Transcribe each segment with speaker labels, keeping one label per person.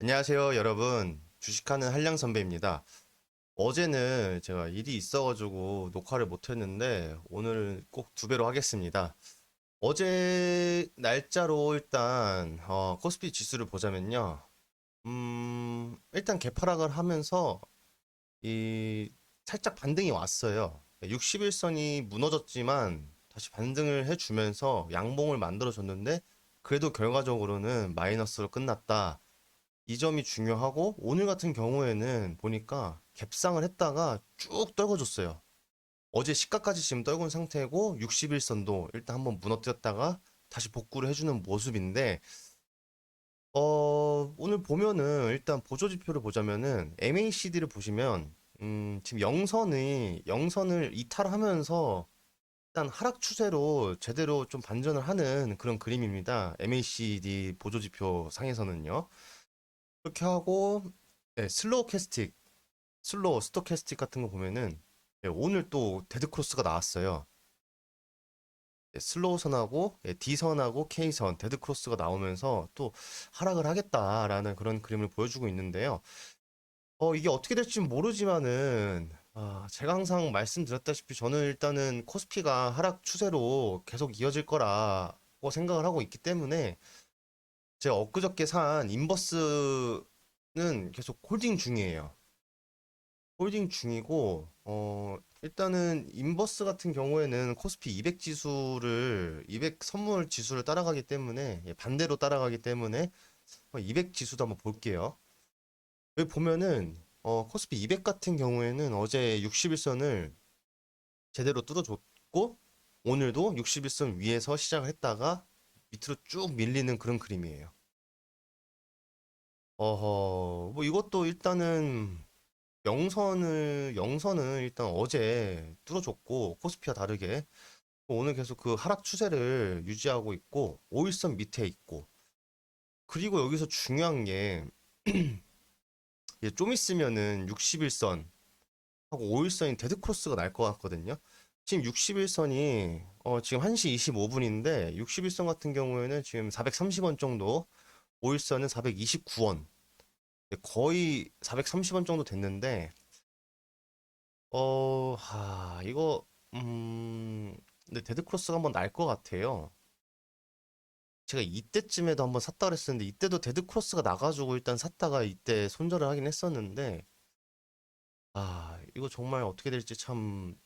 Speaker 1: 안녕하세요, 여러분. 주식하는 한량 선배입니다. 어제는 제가 일이 있어가지고 녹화를 못했는데 오늘 꼭 두 배로 하겠습니다. 어제 날짜로 일단 어, 코스피 지수를 보자면요. 음, 일단 개파락을 하면서 이 살짝 반등이 왔어요. 61선이 무너졌지만 다시 반등을 해주면서 양봉을 만들어줬는데 그래도 결과적으로는 마이너스로 끝났다. 이 점이 중요하고 오늘 같은 경우에는 보니까 갭상을 했다가 쭉떨궈졌어요 어제 시가까지 지금 떨군 상태고 61선도 일단 한번 무너뜨렸다가 다시 복구를 해주는 모습인데 어, 오늘 보면은 일단 보조 지표를 보자면은 MACD를 보시면 음, 지금 영선이 영선을 이탈하면서 일단 하락 추세로 제대로 좀 반전을 하는 그런 그림입니다. MACD 보조 지표 상에서는요. 그렇게 하고 네, 슬로우 캐스틱, 슬로우 스토캐스틱 같은 거 보면은 네, 오늘 또 데드 크로스가 나왔어요. 네, 슬로우 선하고 네, D 선하고 K 선 데드 크로스가 나오면서 또 하락을 하겠다라는 그런 그림을 보여주고 있는데요. 어, 이게 어떻게 될지 모르지만은 아, 제가 항상 말씀드렸다시피 저는 일단은 코스피가 하락 추세로 계속 이어질 거라고 생각을 하고 있기 때문에 제가 엊그저께 산 인버스는 계속 홀딩 중이에요. 홀딩 중이고, 어, 일단은 인버스 같은 경우에는 코스피 200 지수를, 200 선물 지수를 따라가기 때문에, 예, 반대로 따라가기 때문에, 200 지수도 한번 볼게요. 여기 보면은, 어, 코스피 200 같은 경우에는 어제 61선을 제대로 뚫어줬고, 오늘도 61선 위에서 시작을 했다가 밑으로 쭉 밀리는 그런 그림이에요. 어허, 뭐 이것도 일단은 영선을, 영선은 일단 어제 뚫어줬고, 코스피와 다르게. 오늘 계속 그 하락 추세를 유지하고 있고, 5일선 밑에 있고. 그리고 여기서 중요한 게, 좀 있으면은 61선 하고 5일선인 데드크로스가 날 것 같거든요. 지금 61선이, 어, 지금 1시 25분인데, 61선 같은 경우에는 지금 430원 정도 보일선은 429원. 거의 430원 정도 됐는데, 어, 하, 이거, 음, 근데 데드크로스가 한번 날 것 같아요. 제가 이때쯤에도 한번 샀다 그랬었는데, 이때도 데드크로스가 나가지고 일단 샀다가 이때 손절을 하긴 했었는데, 아, 이거 정말 어떻게 될지 참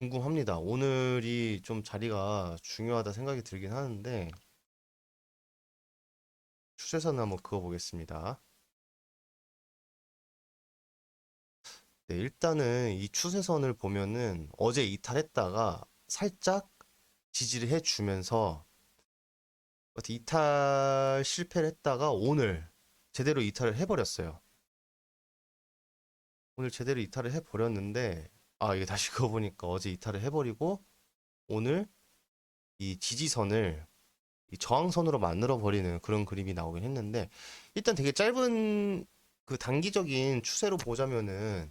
Speaker 1: 궁금합니다. 오늘이 좀 자리가 중요하다 생각이 들긴 하는데, 추세선을 한번 그어보겠습니다. 네, 일단은 이 추세선을 보면은 어제 이탈했다가 살짝 지지를 해주면서 이탈 실패를 했다가 오늘 제대로 이탈을 해버렸어요. 오늘 제대로 이탈을 해버렸는데 아 이게 다시 그어 보니까 어제 이탈을 해버리고 오늘 이 지지선을 저항선으로 만들어 버리는 그런 그림이 나오긴 했는데 일단 되게 짧은 그 단기적인 추세로 보자면은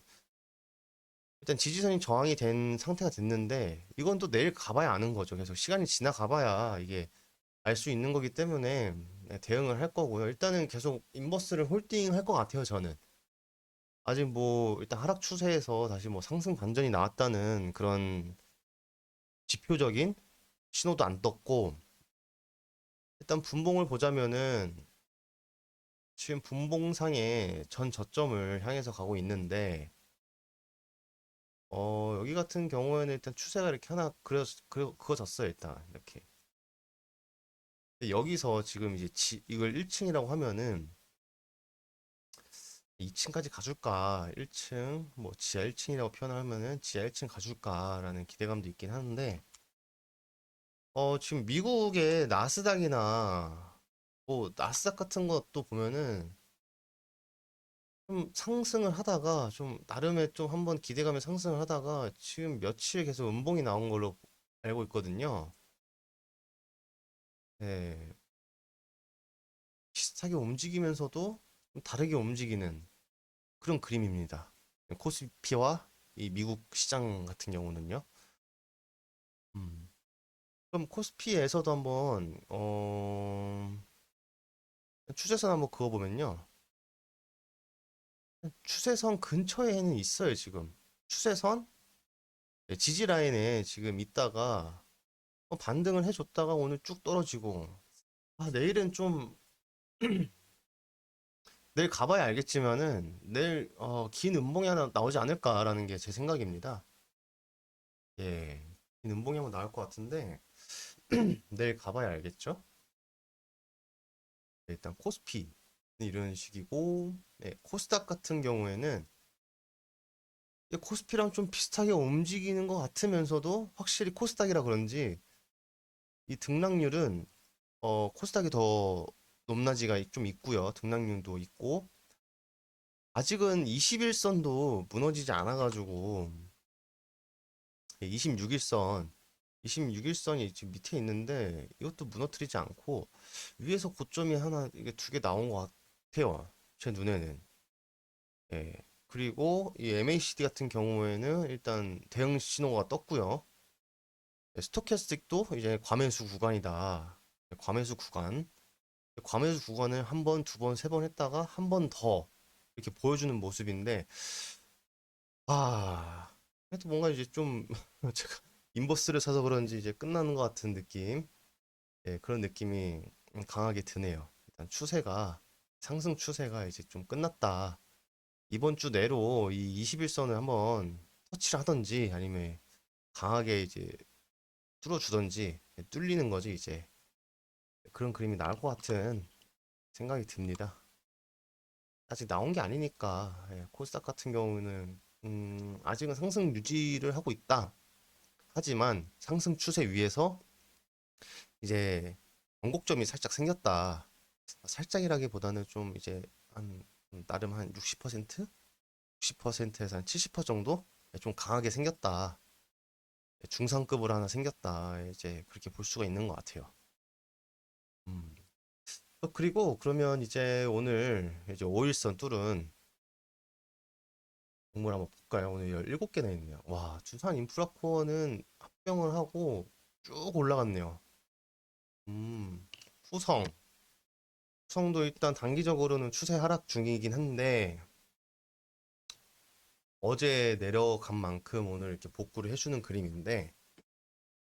Speaker 1: 일단 지지선이 저항이 된 상태가 됐는데 이건 또 내일 가봐야 아는 거죠. 계속 시간이 지나가봐야 이게 알 수 있는 거기 때문에 네, 대응을 할 거고요. 일단은 계속 인버스를 홀딩 할 것 같아요. 저는 아직 뭐 일단 하락 추세에서 다시 뭐 상승 반전이 나왔다는 그런 지표적인 신호도 안 떴고 일단 분봉을 보자면은 지금 분봉상에 전 저점을 향해서 가고 있는데 어 여기 같은 경우에는 일단 추세가 이렇게 하나 그 그려 그어졌어요 일단 이렇게 여기서 지금 이제 지, 이걸 1층이라고 하면은 2층까지 가줄까 1층 뭐 지하 1층이라고 표현하면은 지하 1층 가줄까라는 기대감도 있긴 하는데 어, 지금 미국의 나스닥이나 뭐 나스닥 같은 것도 보면은 좀 상승을 하다가 좀 나름의 좀 한번 기대감에 상승을 하다가 지금 며칠 계속 음봉이 나온 걸로 알고 있거든요. 네. 비슷하게 움직이면서도 좀 다르게 움직이는 그런 그림입니다. 코스피와 이 미국 시장 같은 경우는요. 음. 그럼 코스피에서도 한번 어... 추세선 한번 그어보면요. 추세선 근처에는 있어요 지금. 추세선 네, 지지 라인에 지금 있다가 어, 반등을 해줬다가 오늘 쭉 떨어지고 아 내일은 좀 내일 가봐야 알겠지만은 내일 어, 긴 음봉이 하나 나오지 않을까라는 게 제 생각입니다. 예. 눈봉이 한번 나올 것 같은데 내일 가봐야 알겠죠? 네, 일단 코스피 이런 식이고 네, 코스닥 같은 경우에는 코스피랑 좀 비슷하게 움직이는 것 같으면서도 확실히 코스닥이라 그런지 이 등락률은 어, 코스닥이 더 높낮이가 좀 있고요. 등락률도 있고 아직은 21선도 무너지지 않아가지고 26일선 예, 26일선이 지금 밑에 있는데 이것도 무너뜨리지 않고 위에서 고점이 하나 이게 두 개 나온 것 같아요 제 눈에는 예 그리고 이 MACD 같은 경우에는 일단 대응 신호가 떴고요 예, 스토캐스틱도 이제 과매수 구간이다 예, 과매수 구간 과매수 구간을 한 번, 두 번, 세 번 했다가 한 번 더 이렇게 보여주는 모습인데 아 해도 뭔가 이제 좀 제가 인버스를 사서 그런지 이제 끝나는 것 같은 느낌 예, 그런 느낌이 강하게 드네요 일단 추세가 상승 추세가 이제 좀 끝났다 이번 주 내로 이 21선을 한번 터치를 하던지 아니면 강하게 이제 뚫어주던지 뚫리는 거지 이제 그런 그림이 나올 것 같은 생각이 듭니다. 아직 나온 게 아니니까 예, 코스닥 같은 경우는 음, 아직은 상승 유지를 하고 있다. 하지만 상승 추세 위에서 이제 전곡점이 살짝 생겼다. 살짝이라기보다는 좀 이제 한 나름 한 60%? 60%에서 한70% 정도 네, 좀 강하게 생겼다. 네, 중상급으로 하나 생겼다. 이제 그렇게 볼 수가 있는 것 같아요. 음. 어, 그리고 그러면 이제 오늘 이제 5일선 뚫은 공부를 한번 볼까요? 오늘 17개나 있네요. 와, 주산 인프라코어는 합병을 하고 쭉 올라갔네요. 음, 후성. 후성도 일단 단기적으로는 추세 하락 중이긴 한데, 어제 내려간 만큼 오늘 이렇게 복구를 해주는 그림인데,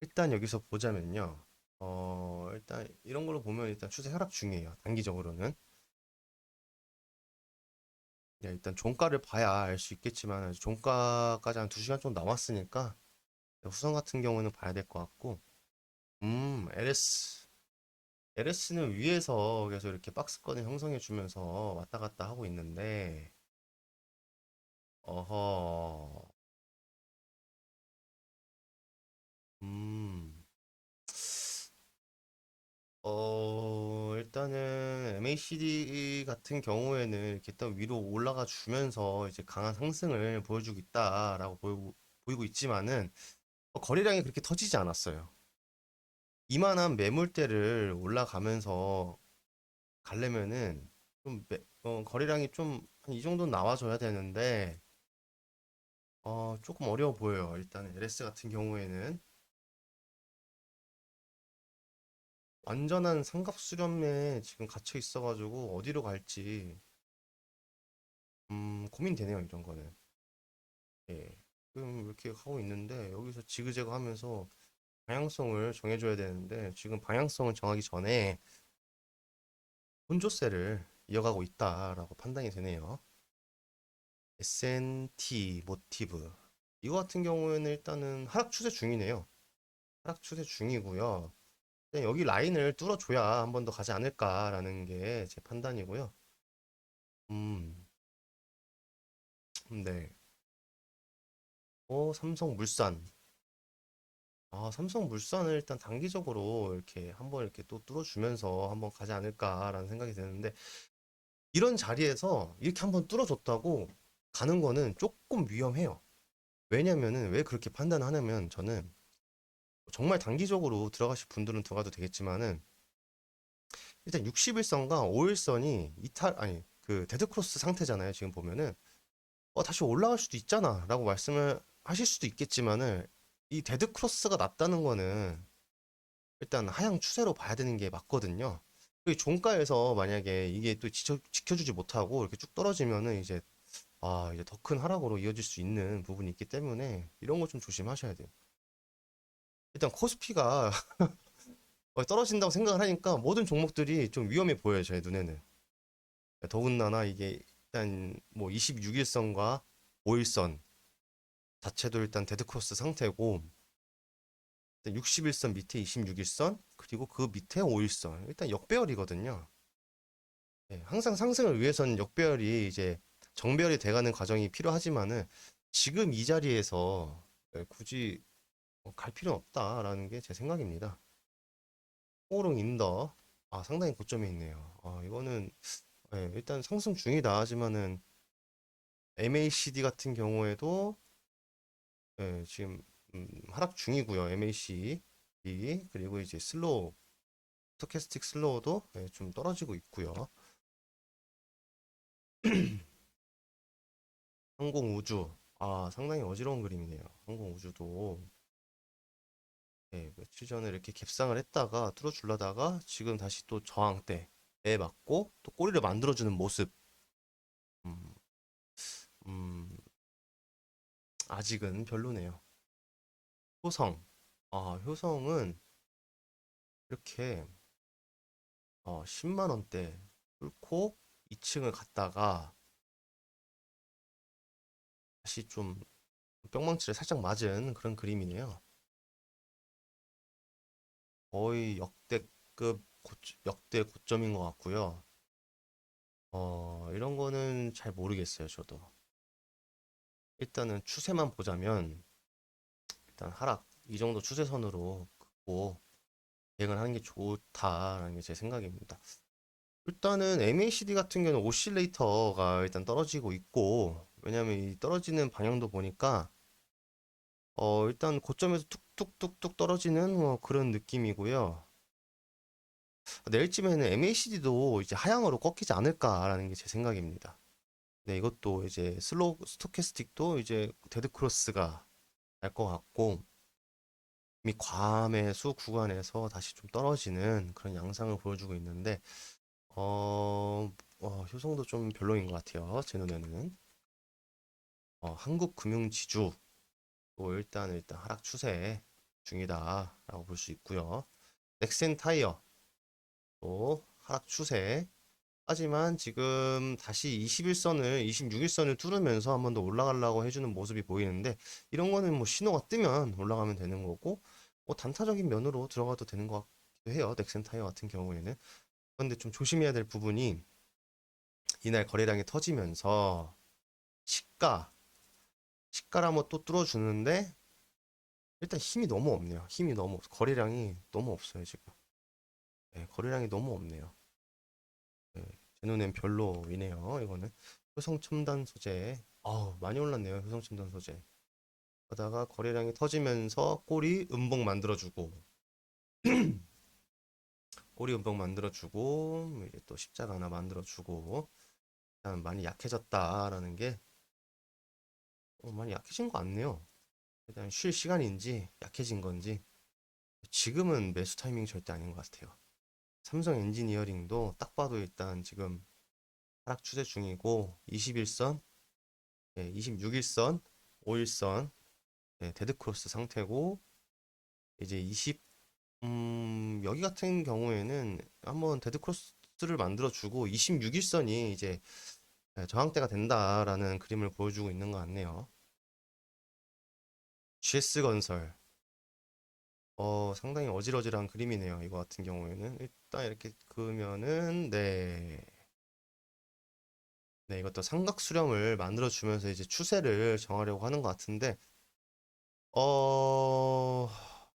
Speaker 1: 일단 여기서 보자면요. 어, 일단 이런 걸로 보면 일단 추세 하락 중이에요. 단기적으로는. 네, 일단 종가를 봐야 알 수 있겠지만 종가까지 한 2시간 좀 남았으니까 후성 같은 경우는 봐야 될 것 같고 음 LS LS는 위에서 계속 이렇게 박스권을 형성해 주면서 왔다 갔다 하고 있는데 어허 음 어, 일단은 MACD 같은 경우에는 이렇게 일 위로 올라가 주면서 이제 강한 상승을 보여주고 있다라고 보이고, 보이고 있지만은 어, 거래량이 그렇게 터지지 않았어요. 이만한 매물대를 올라가면서 가려면은 좀 매, 어, 거래량이 좀 한 이 정도 나와줘야 되는데 어, 조금 어려워 보여요. 일단은 LS 같은 경우에는 완전한 삼각수렴에 지금 갇혀 있어가지고 어디로 갈지 음 고민되네요 이런 거는 예 지금 이렇게 하고 있는데 여기서 지그재그 하면서 방향성을 정해줘야 되는데 지금 방향성을 정하기 전에 혼조세를 이어가고 있다라고 판단이 되네요 SNT 모티브 이거 같은 경우에는 일단은 하락 추세 중이네요 하락 추세 중이고요 네, 여기 라인을 뚫어줘야 한 번 더 가지 않을까라는 게 제 판단이고요. 음. 음. 네. 어, 삼성 물산. 아, 삼성 물산을 일단 단기적으로 이렇게 한번 이렇게 또 뚫어주면서 한번 가지 않을까라는 생각이 드는데, 이런 자리에서 이렇게 한번 뚫어줬다고 가는 거는 조금 위험해요. 왜냐면은 왜 그렇게 판단하냐면 저는 정말 단기적으로 들어가실 분들은 들어가도 되겠지만은 일단 60일선과 5일선이 이탈 아니 그 데드크로스 상태잖아요. 지금 보면은 어 다시 올라갈 수도 있잖아라고 말씀을 하실 수도 있겠지만은 이 데드크로스가 낮다는 거는 일단 하향 추세로 봐야 되는 게 맞거든요. 그 종가에서 만약에 이게 또 지쳐, 지켜주지 못하고 이렇게 쭉 떨어지면은 이제 아 이제 더 큰 하락으로 이어질 수 있는 부분이 있기 때문에 이런 거 좀 조심하셔야 돼요. 일단 코스피가 떨어진다고 생각을 하니까 모든 종목들이 좀 위험해 보여요, 저희 눈에는. 더군다나 이게 일단 뭐 26일선과 5일선 자체도 일단 데드크로스 상태고 일단 60일선 밑에 26일선 그리고 그 밑에 5일선 일단 역배열이거든요. 예, 항상 상승을 위해선 역배열이 이제 정배열이 돼가는 과정이 필요하지만은 지금 이 자리에서 예, 굳이 어, 갈필요 없다라는 게 제 생각입니다. 호롱 인더 아 상당히 고점이 있네요. 아, 이거는 네, 일단 상승 중이다 하지만은 MACD 같은 경우에도 네, 지금 음, 하락 중이고요. MACD 그리고 이제 슬로우 스토캐스틱 슬로우도 네, 좀 떨어지고 있고요. 항공 우주 아 상당히 어지러운 그림이네요. 항공 우주도 네, 며칠 전에 이렇게 갭상을 했다가 틀어주려다가 지금 다시 또 저항 때에 맞고 또 꼬리를 만들어주는 모습. 음, 음, 아직은 별로네요. 효성. 아, 효성은 이렇게 어, 10만 원대 뚫고 2층을 갔다가 다시 좀 뿅망치를 살짝 맞은 그런 그림이네요. 거의 역대급 고, 역대 고점인 것 같고요. 어, 이런 거는 잘 모르겠어요, 저도. 일단은 추세만 보자면 일단 하락 이 정도 추세선으로 긋고 대응을 하는 게 좋다라는 게 제 생각입니다. 일단은 MACD 같은 경우는 오실레이터가 일단 떨어지고 있고 왜냐하면 이 떨어지는 방향도 보니까 어, 일단 고점에서 툭툭툭툭 떨어지는 뭐 그런 느낌이고요. 내일쯤에는 MACD도 이제 하향으로 꺾이지 않을까라는 게 제 생각입니다. 네, 이것도 이제 슬로 스토캐스틱도 이제 데드 크로스가 날 것 같고 이미 과매수 구간에서 다시 좀 떨어지는 그런 양상을 보여주고 있는데 어, 어 효성도 좀 별로인 것 같아요. 제 눈에는 어, 한국 금융지주 뭐 일단 일단 하락 추세 중이다라고 볼 수 있고요. 넥센 타이어 또 하락 추세 하지만 지금 다시 21선을 26일선을 뚫으면서 한번 더 올라가려고 해주는 모습이 보이는데 이런 거는 뭐 신호가 뜨면 올라가면 되는 거고 뭐 단타적인 면으로 들어가도 되는 것 같기도 해요 넥센 타이어 같은 경우에는 그런데 좀 조심해야 될 부분이 이날 거래량이 터지면서 시가 식가라모또 뚫어주는데 일단 힘이 너무 없네요. 힘이 너무 없어. 거래량이 너무 없어요 지금. 네, 거래량이 너무 없네요. 네, 제 눈엔 별로이네요. 이거는 효성 첨단 소재. 아 많이 올랐네요. 효성 첨단 소재. 그러다가 거래량이 터지면서 꼬리 음봉 만들어주고 꼬리 음봉 만들어주고 이제 또 십자가 하나 만들어주고 일단 많이 약해졌다라는 게 어, 많이 약해진 것 같네요. 일단 쉴 시간인지 약해진 건지 지금은 매수 타이밍 절대 아닌 것 같아요. 삼성 엔지니어링도 딱 봐도 일단 지금 하락 추세 중이고 21선, 예, 26일선, 5일선 예, 데드크로스 상태고 이제 20 음, 여기 같은 경우에는 한번 데드크로스를 만들어주고 26일선이 이제 네, 저항대가 된다라는 그림을 보여주고 있는 것 같네요. GS건설 어, 상당히 어질어질한 그림이네요. 이거 같은 경우에는 일단 이렇게 그으면은 네. 네, 이것도 삼각 수렴을 만들어 주면서 이제 추세를 정하려고 하는 것 같은데 어,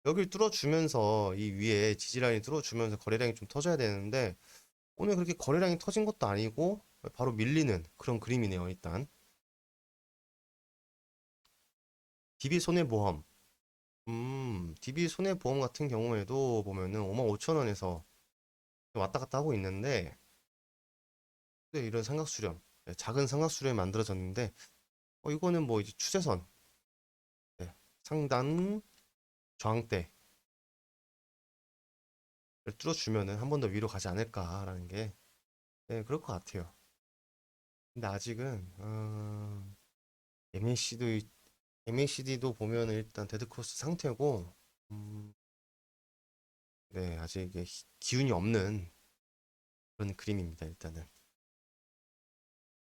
Speaker 1: 여길 뚫어주면서 이 위에 지지라인이 뚫어주면서 거래량이 좀 터져야 되는데 오늘 그렇게 거래량이 터진 것도 아니고 바로 밀리는 그런 그림이네요 일단 DB손해보험 음 DB손해보험 같은 경우에도 보면은 55,000원에서 왔다 갔다 하고 있는데 네, 이런 삼각수렴 네, 작은 삼각수렴이 만들어졌는데 어, 이거는 뭐 이제 추세선 네, 상단 저항대 뚫어주면은 한 번 더 위로 가지 않을까라는 게 네, 그럴 것 같아요. 근데 아직은 음, 어, MAC도 d MACD도 보면 일단 데드크로스 상태고 음, 네 아직 기운이 없는 그런 그림입니다 일단은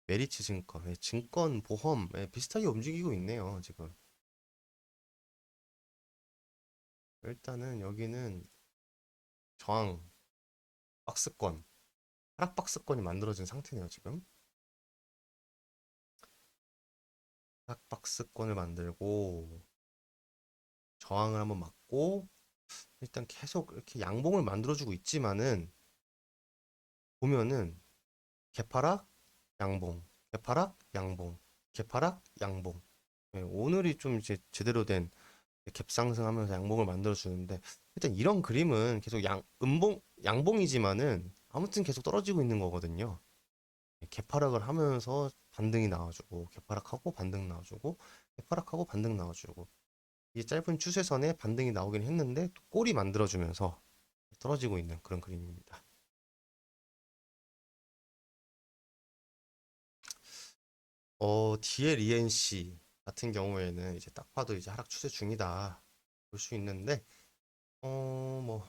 Speaker 1: 메리츠 증권 예, 증권 보험 예, 비슷하게 움직이고 있네요 지금 일단은 여기는 저항 박스권 하락 박스권이 만들어진 상태네요 지금 핫박스권을 만들고 저항을 한번 막고 일단 계속 이렇게 양봉을 만들어주고 있지만은 보면은 개파라 양봉 개파라 양봉 개파라 양봉 네, 오늘이 좀 이제 제대로 된 갭상승하면서 양봉을 만들어주는데 일단 이런 그림은 계속 양 음봉 양봉이지만은 아무튼 계속 떨어지고 있는 거거든요. 예, 개파락을 하면서 반등이 나와주고 개파락하고 반등 나와주고 개파락하고 반등 나와주고 이 짧은 추세선에 반등이 나오긴 했는데 또 꼬리 만들어주면서 떨어지고 있는 그런 그림입니다. 어, DLENC 같은 경우에는 이제 딱 봐도 이제 하락 추세 중이다 볼 수 있는데 어뭐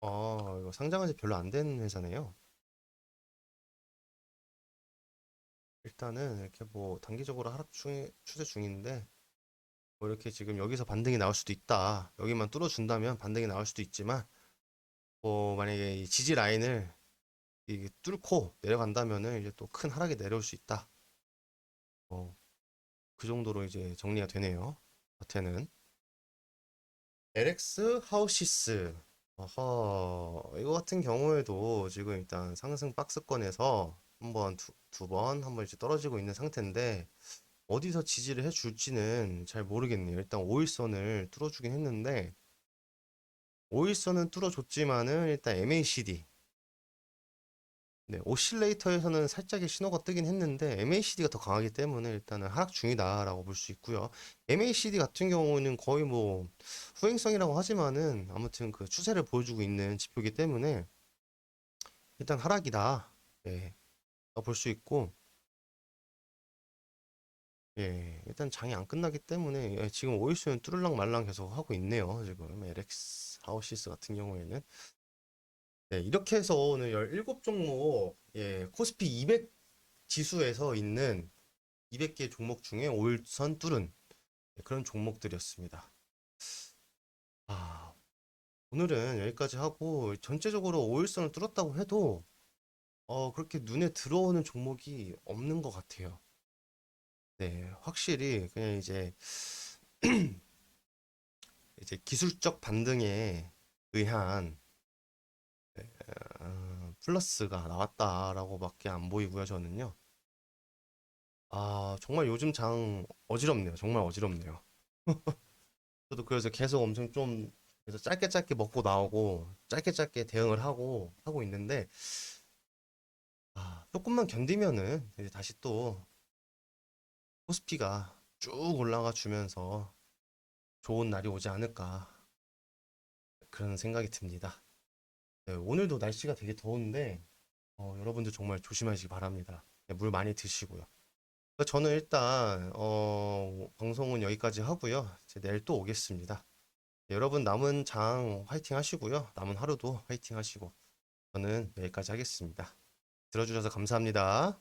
Speaker 1: 어, 이거 상장한 지 별로 안 된 회사네요. 일단은 이렇게 뭐 단기적으로 하락 추, 추세 중인데 뭐 이렇게 지금 여기서 반등이 나올 수도 있다. 여기만 뚫어준다면 반등이 나올 수도 있지만 뭐 만약에 이 지지 라인을 이게 뚫고 내려간다면은 이제 또 큰 하락이 내려올 수 있다. 어, 그 정도로 이제 정리가 되네요. 자태는 LX 하우시스 어허 이거 같은 경우에도 지금 일단 상승 박스권에서 한 번, 두, 두 번, 한 번씩 떨어지고 있는 상태인데 어디서 지지를 해줄지는 잘 모르겠네요. 일단 5일선을 뚫어주긴 했는데 5일선은 뚫어줬지만은 일단 MACD 네, 오실레이터에서는 살짝의 신호가 뜨긴 했는데 MACD가 더 강하기 때문에 일단은 하락 중이다라고 볼 수 있고요. MACD 같은 경우는 거의 뭐 후행성이라고 하지만은 아무튼 그 추세를 보여주고 있는 지표이기 때문에 일단 하락이다. 네. 볼수 있고 예 일단 장이 안 끝나기 때문에 예, 지금 오일수는 뚜르랑 말랑 계속 하고 있네요 지금 LX 하우시스 같은 경우에는 네 이렇게 해서 오늘 17종목 예 코스피 200 지수에서 있는 200개 종목 중에 일선 뚫은 예, 그런 종목들이었습니다. 아, 오늘은 여기까지 하고 전체적으로 5일선을 뚫었다고 해도 어, 그렇게 눈에 들어오는 종목이 없는 것 같아요. 네, 확실히 그냥 이제 이제 기술적 반등에 의한 네, 어, 플러스가 나왔다라고밖에 안 보이고요. 저는요. 아, 정말 요즘 장 어지럽네요. 정말 어지럽네요. 저도 그래서 계속 엄청 좀 그래서 짧게 짧게 먹고 나오고 짧게 짧게 대응을 하고 하고 있는데 조금만 견디면은 다시 또 코스피가 쭉 올라가 주면서 좋은 날이 오지 않을까 그런 생각이 듭니다. 네, 오늘도 날씨가 되게 더운데 어, 여러분들 정말 조심하시기 바랍니다. 네, 물 많이 드시고요. 저는 일단 어, 방송은 여기까지 하고요. 내일 또 오겠습니다. 네, 여러분 남은 장 화이팅 하시고요. 남은 하루도 화이팅 하시고 저는 여기까지 하겠습니다. 들어주셔서 감사합니다.